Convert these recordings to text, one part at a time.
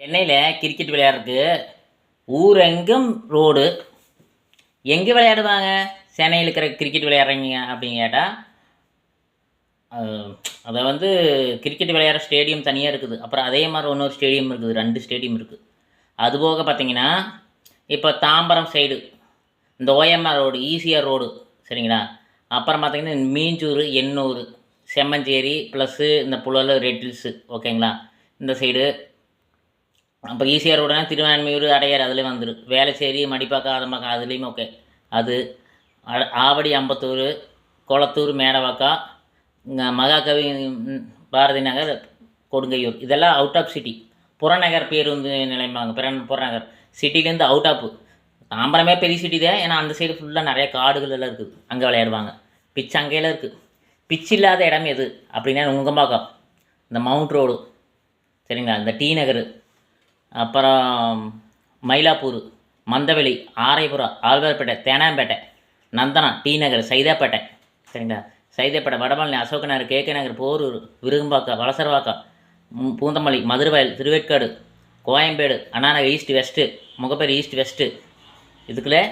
சென்னையில் கிரிக்கெட் விளையாடுறதுக்கு ஊரெங்கும் ரோடு எங்கே விளையாடுவாங்க? சென்னையில் இருக்கிற கிரிக்கெட் விளையாடுறீங்க அப்படின்னு கேட்டால் அதை வந்து கிரிக்கெட் விளையாடுற ஸ்டேடியம் தனியாக இருக்குது. அப்புறம் அதே மாதிரி இன்னொரு ஸ்டேடியம் இருக்குது. ரெண்டு ஸ்டேடியம் இருக்குது அதுபோக பார்த்தீங்கன்னா இப்போ தாம்பரம் சைடு இந்த ஓஎம்ஆர் ரோடு ஈசிஆர் ரோடு சரிங்களா? அப்புறம் பார்த்தீங்கன்னா மீஞ்சூர் எண்ணூர் செம்மஞ்சேரி ப்ளஸ்ஸு இந்த புழல் ரெட்டில்ஸு ஓகேங்களா? இந்த சைடு அப்போ ஈஸியாக ரோடுனா திருவான்மையூர் அடையார் அதுலேயும் வந்துடும் வேளச்சேரி மடிப்பாக்கம் அதம்பாக்கம் அதுலேயும் ஓகே அது ஆவடி அம்பத்தூர் கொளத்தூர் மேடவாக்கா இங்கே மகாகவி பாரதி நகர் கொடுங்கையூர். இதெல்லாம் அவுட் ஆஃப் சிட்டி புறநகர் பேருந்து நிலையமாங்க பிற புறநகர். சிட்டிலேருந்து அவுட் ஆஃப் தாம்பரமே பெரிய சிட்டி தான். ஏன்னா அந்த சைடு ஃபுல்லாக நிறைய காடுகள் எல்லாம் இருக்குது. அங்கே விளையாடுவாங்க. பிச்சு அங்கேயெல்லாம் இருக்குது பிச்சு இல்லாத இடம் எது? அப்படின்னா நுங்கம்பாக்கம். இந்த மவுண்ட் ரோடு. சரிங்களா? இந்த டி நகர். அப்புறம் மயிலாப்பூர் மந்தவெளி ஆரைபுரம் ஆழ்வார்பேட்டை தேனாம்பேட்டை நந்தனா டி நகர் சைதாப்பேட்டை. சரிங்களா? Saidapet Vadapalani Ashok Nagar KK Nagar Porur Virugambakkam Valasaravakkam Poonamallee Maduravoyal Thiruverkadu Koyambedu Annanagar east west Mogappair east west. இதுக்குள்ளே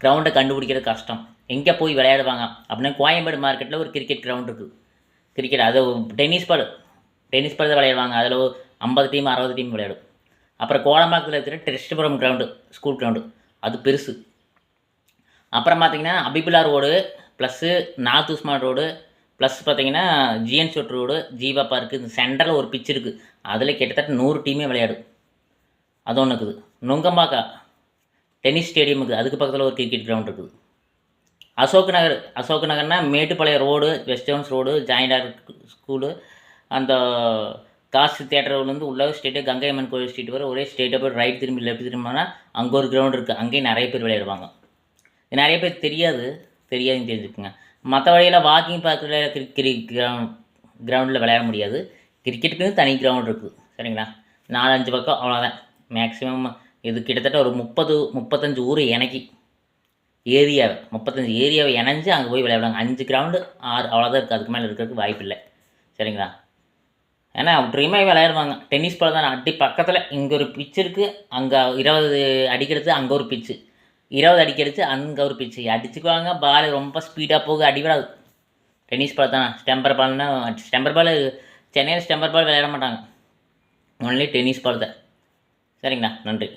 கிரவுண்டை கண்டுபிடிக்கிறது கஷ்டம். எங்கே போய் விளையாடுவாங்க? அப்படின்னா கோயம்பேடு மார்க்கெட்டில் ஒரு கிரிக்கெட் கிரவுண்ட் இருக்குது கிரிக்கெட் அது டென்னிஸ் பால். டென்னிஸ் பால் தான் விளையாடுவாங்க. அதில் ஐம்பது டீம் அறுபது டீம் விளையாடும். அப்புறம் கோலம்பாக்கத்தில் இருக்கிற டெஸ்ட்புரம் கிரவுண்டு ஸ்கூல் கிரவுண்டு அது பெருசு. அப்புறம் பார்த்தீங்கன்னா Habibullah road plus north Usman road plus பார்த்தீங்கன்னா GN Chetty road Jeeva park இந்த சென்டரில் ஒரு பிச் இருக்குது அதில் கிட்டத்தட்ட நூறு டீமே விளையாடும். அது ஒன்று இருக்குது. நுங்கம்பாக்கா டென்னிஸ் ஸ்டேடியம் இருக்குது. அதுக்கு பக்கத்தில் ஒரு கிரிக்கெட் கிரவுண்ட் இருக்குது. அசோக் நகர் அசோக் நகர்னா மேட்டுப்பாளையம் ரோடு வெஸ்டர்ன்ஸ் ரோடு ஜாயிண்டார் ஸ்கூலு அந்த காசு தேட்டர்லேருந்து உள்ள ஸ்டேட்டு கங்கை அம்மன் கோயில் ஸ்ட்ரீட் வர ஒரே ஸ்டேட்டை போய் ரைட் திரும்பி லெஃப்ட் திரும்பினா அங்கே ஒரு கிரவுண்ட் இருக்குது அங்கேயும் நிறைய பேர் விளையாடுவாங்க. இது நிறைய பேர் தெரியாது. தெரியாதுன்னு தெரிஞ்சுக்கோங்க. மற்ற வழியில் வாக்கிங் பார்க்குற கிரி கிரவுண்டில் விளையாட முடியாது. கிரிக்கெட்டுக்குன்னு தனி கிரவுண்ட் இருக்குது சரிங்களா? நாலஞ்சு பக்கம் அவ்வளோதான் மேக்ஸிமம் இது கிட்டத்தட்ட ஒரு முப்பது முப்பத்தஞ்சு ஊர் இணைக்கி. ஏரியாவை முப்பத்தஞ்சு ஏரியாவை இணைஞ்சு அங்கே போய் விளையாடுவாங்க. அஞ்சு கிரவுண்டு ஆறு அவ்வளோதான் இருக்குது அதுக்கு மேலே இருக்கிறதுக்கு வாய்ப்பு இல்லை சரிங்களா? ஏன்னா ட்ரீமாக விளையாடுவாங்க. டென்னிஸ் பால் தான். அடி பக்கத்தில் இங்கே ஒரு பிச்சு இருக்குது அங்கே இருபது அடிக்கிறது அங்கே ஒரு பிச்சு இருபது அடிக்கிறது அங்கே ஒரு பிச்சு அடிச்சுக்குவாங்க பால் ரொம்ப ஸ்பீடாக போக அடிவிடாது டென்னிஸ் பால் தான். ஸ்டெம்பர் பால்னா ஸ்டெம்பர் பால் சென்னையில் ஸ்டெம்பர் பால் விளையாட மாட்டாங்க. ஒன்லி டென்னிஸ் பால் தான் சரிங்கண்ணா நன்றி.